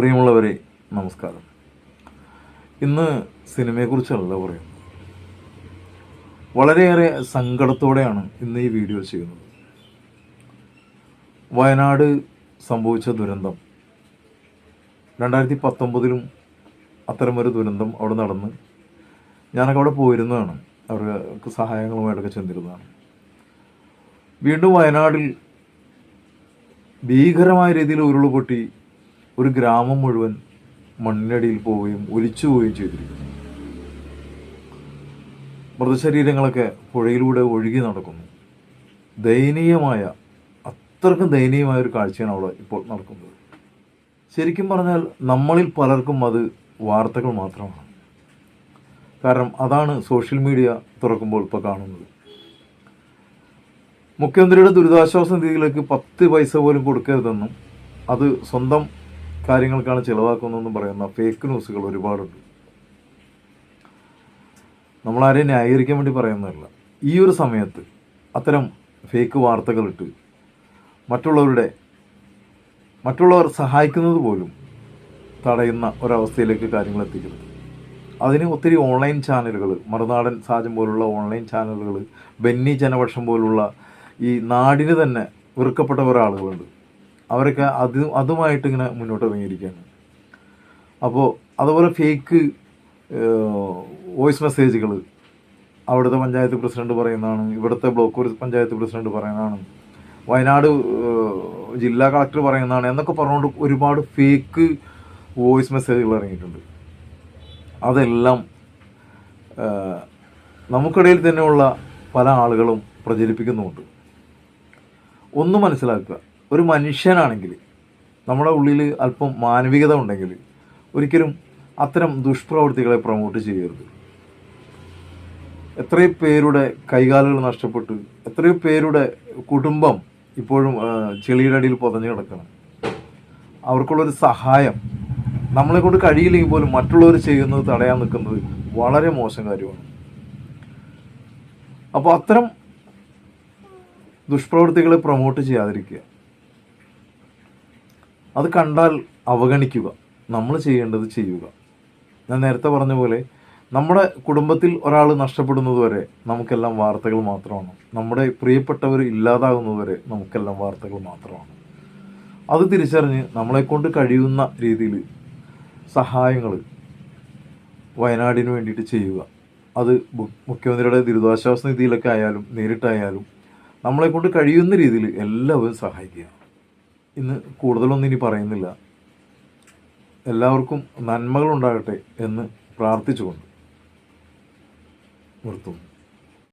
പ്രിയമുള്ളവരെ നമസ്കാരം. ഇന്ന് സിനിമയെക്കുറിച്ചല്ല പറയുന്നത് വളരെയേറെ സങ്കടത്തോടെയാണ് ഇന്ന് ഈ വീഡിയോ ചെയ്യുന്നത്. വയനാട് സംഭവിച്ച ദുരന്തം. രണ്ടായിരത്തി പത്തൊമ്പതിലും അത്തരമൊരു ദുരന്തം അവിടെ നടന്ന് ഞാനൊക്കെ അവിടെ പോയിരുന്നതാണ്. അവർക്ക് സഹായങ്ങളുമായിട്ടൊക്കെ ചെന്നിരുന്നതാണ്. വീണ്ടും വയനാടിൽ ഭീകരമായ രീതിയിൽ ഉരുളുപൊട്ടി ഒരു ഗ്രാമം മുഴുവൻ മണ്ണിനടിയിൽ പോവുകയും ഒലിച്ചു പോവുകയും ചെയ്തിരിക്കുന്നു. മൃതശരീരങ്ങളൊക്കെ പുഴയിലൂടെ ഒഴുകി നടക്കുന്നു. ദയനീയമായ അത്രക്കും ദയനീയമായ ഒരു കാഴ്ചയാണ് അവിടെ ഇപ്പോൾ നടക്കുന്നത്. ശരിക്കും പറഞ്ഞാൽ നമ്മളിൽ പലർക്കും അത് വാർത്തകൾ മാത്രമാണ്. കാരണം അതാണ് സോഷ്യൽ മീഡിയ തുറക്കുമ്പോൾ ഇപ്പോൾ കാണുന്നത്. മുഖ്യമന്ത്രിയുടെ ദുരിതാശ്വാസ നിധിയിലേക്ക് പത്ത് പൈസ പോലും കൊടുക്കരുതെന്നും അത് സ്വന്തം കാര്യങ്ങൾക്കാണ് ചിലവാക്കുന്നതെന്നും പറയുന്ന ഫേക്ക് ന്യൂസുകൾ ഒരുപാടുണ്ട്. നമ്മളാരെയും ന്യായീകരിക്കാൻ വേണ്ടി പറയുന്നതല്ല. ഈ ഒരു സമയത്ത് അത്തരം ഫേക്ക് വാർത്തകളിട്ട് മറ്റുള്ളവരുടെ മറ്റുള്ളവർ സഹായിക്കുന്നത് പോലും തടയുന്ന ഒരവസ്ഥയിലേക്ക് കാര്യങ്ങൾ എത്തിക്കുന്നത് അതിന് ഒത്തിരി ഓൺലൈൻ ചാനലുകൾ മറുനാടൻ സാജം പോലുള്ള ഓൺലൈൻ ചാനലുകൾ ബെന്നി ജനപക്ഷം പോലുള്ള ഈ നാടിന് തന്നെ വെറുക്കപ്പെട്ട കുറേ ആളുകളുണ്ട് അവരൊക്കെ അത് അതുമായിട്ട് ഇങ്ങനെ മുന്നോട്ട് ഇറങ്ങിയിരിക്കുകയാണ് അപ്പോൾ അതുപോലെ ഫേക്ക് വോയിസ് മെസ്സേജുകൾ അവിടുത്തെ പഞ്ചായത്ത് പ്രസിഡന്റ് പറയുന്നതാണ് ഇവിടുത്തെ ബ്ലോക്ക് പഞ്ചായത്ത് പ്രസിഡന്റ് പറയുന്നതാണ് വയനാട് ജില്ലാ കളക്ടർ പറയുന്നതാണ് എന്നൊക്കെ പറഞ്ഞുകൊണ്ട് ഒരുപാട് ഫേക്ക് വോയിസ് മെസ്സേജുകൾ ഇറങ്ങിയിട്ടുണ്ട്. അതെല്ലാം നമുക്കിടയിൽ തന്നെയുള്ള പല ആളുകളും പ്രചരിപ്പിക്കുന്നുമുണ്ട്. ഒന്ന് മനസ്സിലാക്കുക ഒരു മനുഷ്യനാണെങ്കിൽ നമ്മുടെ ഉള്ളിൽ അല്പം മാനവികത ഉണ്ടെങ്കിൽ ഒരിക്കലും അത്തരം ദുഷ്പ്രവൃത്തികളെ പ്രൊമോട്ട് ചെയ്യരുത്. എത്രയോ പേരുടെ കൈകാലുകൾ നഷ്ടപ്പെട്ട് എത്രയോ പേരുടെ കുടുംബം ഇപ്പോഴും ചെളിയുടെ അടിയിൽ പുതഞ്ഞു കിടക്കണം. അവർക്കുള്ളൊരു സഹായം നമ്മളെ കൊണ്ട് കഴിയില്ലെങ്കിൽ പോലും മറ്റുള്ളവർ ചെയ്യുന്നത് തടയാൻ നിൽക്കുന്നത് വളരെ മോശം കാര്യമാണ്. അപ്പോൾ അത്തരം ദുഷ്പ്രവൃത്തികളെ പ്രൊമോട്ട് ചെയ്യാതിരിക്കുക. അത് കണ്ടാൽ അവഗണിക്കുക. നമ്മൾ ചെയ്യേണ്ടത് ചെയ്യുക. ഞാൻ നേരത്തെ പറഞ്ഞ പോലെ നമ്മുടെ കുടുംബത്തിൽ ഒരാൾ നഷ്ടപ്പെടുന്നത് വരെ നമുക്കെല്ലാം വാർത്തകൾ മാത്രമാണ്. നമ്മുടെ പ്രിയപ്പെട്ടവർ ഇല്ലാതാകുന്നത് വരെ നമുക്കെല്ലാം വാർത്തകൾ മാത്രമാണ്. അത് തിരിച്ചറിഞ്ഞ് നമ്മളെക്കൊണ്ട് കഴിയുന്ന രീതിയിൽ സഹായങ്ങൾ വയനാടിന് വേണ്ടിയിട്ട് ചെയ്യുക. അത് മുഖ്യമന്ത്രിയുടെ ദുരിതാശ്വാസ നിധിയിലൊക്കെ ആയാലും നേരിട്ടായാലും നമ്മളെക്കൊണ്ട് കഴിയുന്ന രീതിയിൽ എല്ലാവരും സഹായിക്കുക. ഇന്ന് കൂടുതലൊന്നും ഇനി പറയുന്നില്ല. എല്ലാവർക്കും നന്മകളുണ്ടാകട്ടെ എന്ന് പ്രാർത്ഥിച്ചുകൊണ്ട് നിർത്തുന്നു.